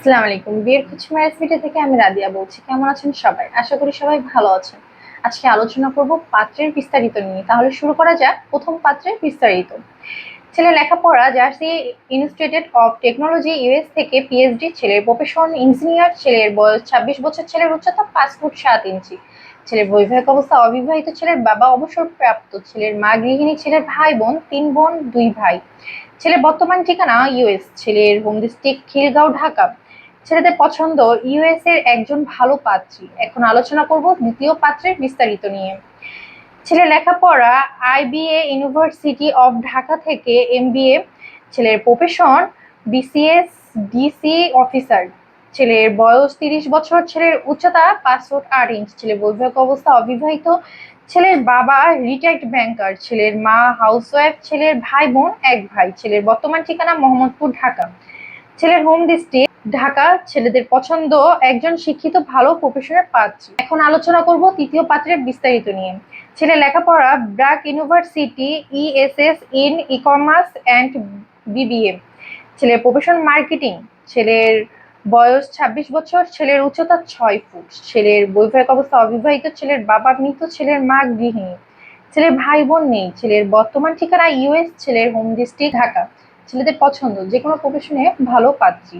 আসসালামু আলাইকুম। বিয়ের ম্যারেজ ভিডিও থেকে আমি রাদিয়া বলছি। কেমন আছেন সবাই? আশা করি সবাই ভালো আছেন। আজকে আলোচনা করব পাত্রের বিস্তারিত নিয়ে। তাহলে শুরু করা যাক প্রথম পাত্রের বিস্তারিত। ছেলে লেখাপড়া Jersey institute of technology US থেকে পিএইচডি ছেলের প্রফেশন ইঞ্জিনিয়ার ছেলের বয়স ছাব্বিশ বছর। ছেলের উচ্চতা পাঁচ ফুট সাত ইঞ্চি। ছেলের বৈবাহিক অবস্থা অবিবাহিত। ছেলের বাবা অবসরপ্রাপ্ত। ছেলের মা গৃহিণী। ছেলের ভাই বোন, তিন বোন, দুই ভাই। ছেলের বর্তমান ঠিকানা ইউএস। ছেলের হোম ডিস্ট্রিক্ট খিলগাঁও, ঢাকা। ছেলেদের পছন্দ ইউএস এর একজন ভালো পাত্রী। এখন আলোচনা করব দ্বিতীয় পাত্রের বিস্তারিত নিয়ে। ছেলে লেখাপড়া আইবিএ ইউনিভার্সিটি অফ ঢাকা থেকে এমবিএ ছেলের প্রফেশন বিসিএস ডিসি অফিসার ছেলের বয়স তিরিশ বছর, ছেলের উচ্চতা পাঁচ ফুট আট ইঞ্চ। ছেলের বৈবাহিক অবস্থা অবিবাহিত। ছেলের বাবা রিটায়ার্ড ব্যাংকার ছেলের মা হাউসওয়াইফ ছেলের ভাই বোন এক ভাই। ছেলের বর্তমান ঠিকানা মোহাম্মদপুর, ঢাকা। ছেলের হোম ডিস্ট্রিক্ট ঢাকা, ছেলেদের পছন্দ, একজন শিক্ষিত, ভালো প্রফেশনের পাত্রী। এখন আলোচনা করব তৃতীয় পাত্রের বিস্তারিত নিয়ে। ছেলে লেখাপড়া, BRAC university ESS in E commerce and BBA ছেলের প্রফেশন মার্কেটিং ছেলের বয়স ছাব্বিশ বছর, ছেলের উচ্চতা ছয় ফুট। ছেলের বৈবাহিক অবস্থা অবিবাহিত, ছেলের বাবা মৃত, ছেলের মা গৃহিণী। ছেলের ভাই বোন নেই, ছেলের বর্তমান ঠিকানা ইউএস ছেলের হোম ডিস্ট্রিক্ট ঢাকা। ছেলেদের পছন্দ যে কোনো প্রফেশনে ভালো পাত্রী।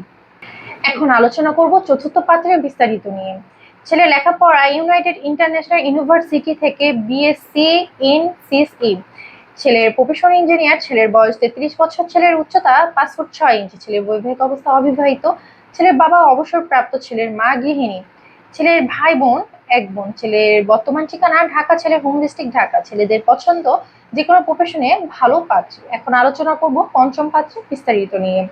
এখন আলোচনা করব চতুর্থ পাত্রের বিস্তারিত নিয়ে। ছেলে লেখাপড়া ইউনাইটেড ইন্টারন্যাশনাল ইউনিভার্সিটি থেকে বিএসসি ইন সিএসই ছেলের প্রফেশন ইঞ্জিনিয়ার ছেলের বয়স তেত্রিশ বছর, ছেলের উচ্চতা পাঁচ ফুট ছয় ইঞ্চি, ছেলের বৈবাহিক অবস্থা অবিবাহিত, ছেলের বাবা অবসরপ্রাপ্ত, ছেলের মা গৃহিণী। ছেলের ভাই বোন, এক বোন। ছেলের বর্তমান ঠিকানা ঢাকা, ছেলের হোম ডিস্ট্রিক্ট ঢাকা। ছেলেদের পছন্দ যে কোনো প্রফেশনে ভালো পাত্র। এখন আলোচনা করব পঞ্চম পাত্রের বিস্তারিত নিয়ে।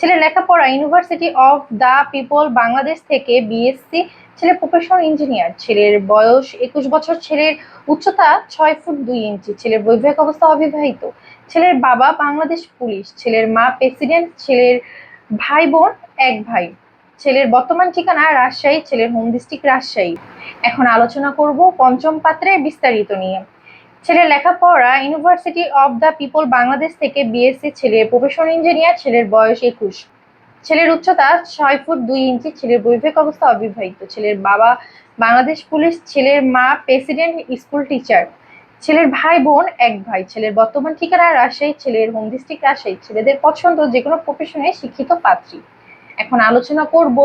ছেলে লেখাপড়া university of the people Bangladesh থেকে বিএসসি ছেলে প্রফেশনাল ইঞ্জিনিয়ার ছেলের বয়স একুশ বছর, ছেলের উচ্চতা ছয় ফুট দুই ইঞ্চি, ছেলের বৈবাহিক অবস্থা অবিবাহিত, ছেলের বাবা বাংলাদেশ পুলিশ, ছেলের মা প্রেসিডেন্ট ছেলের ভাই বোন এক ভাই, ছেলের বর্তমান ঠিকানা রাজশাহী, ছেলের হোম ডিস্ট্রিক্ট রাজশাহী। এখন আলোচনা করব পঞ্চম পাত্রে বিস্তারিত নিয়ে। ছেলের লেখাপড়া university of the people Bangladesh থেকে বিএসসি ছেলের প্রফেশনাল ইঞ্জিনিয়ার ছেলের বয়স একুশ। ছেলের উচ্চতা ছয় ফুট দুই ইঞ্চি, ছেলের বৈবাহিক অবস্থা অবিবাহিত। ছেলের বাবা বাংলাদেশ পুলিশ, ছেলের মা প্রেসিডেন্ট স্কুল টিচার ছেলের ভাই বোন এক ভাই। ছেলের বর্তমান ঠিকানা রাজশাহী, ছেলের হোম ডিস্ট্রিক্ট রাজশাহী। ছেলেদের পছন্দ যে কোনো প্রফেশনে শিক্ষিত পাত্রী। এখন আলোচনা করব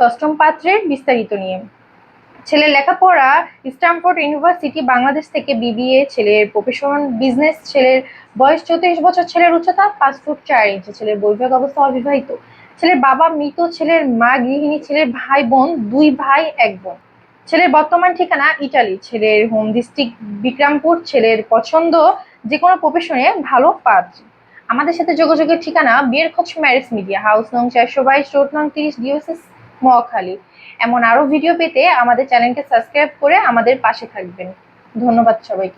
ষষ্ঠম পাত্রের বিস্তারিত নিয়ে। ছেলের লেখাপড়া স্ট্যামফোর্ড ইউনিভার্সিটি বাংলাদেশ থেকে বিবিএ ছেলের প্রফেশন বিজনেস ছেলের বয়স চৌত্রিশ বছর ছেলের উচ্চতা পাঁচ ফুট চার ইঞ্চি, ছেলের বৈবাহিক অবস্থা অবিবাহিত। ছেলের বাবা মৃত, ছেলের মা গৃহিণী, ছেলের ভাই বোন, দুই ভাই, এক বোন। ছেলের বর্তমান ঠিকানা ইটালি, ছেলের হোম ডিস্ট্রিক্ট বিক্রমপুর, ছেলের পছন্দ যে কোনো প্রফেশনে ভালো পাত্রী। আমাদের সাথে যোগাযোগের ঠিকানা বিয়ের খোঁজ ম্যারেজ মিডিয়া হাউস নং চারশো বাইশ রোড নং তিরিশ ডিওসিস মহাখালী। এমন আরও ভিডিও পেতে আমাদের চ্যানেলকে সাবস্ক্রাইব করে আমাদের পাশে থাকবেন। ধন্যবাদ সবাইকে।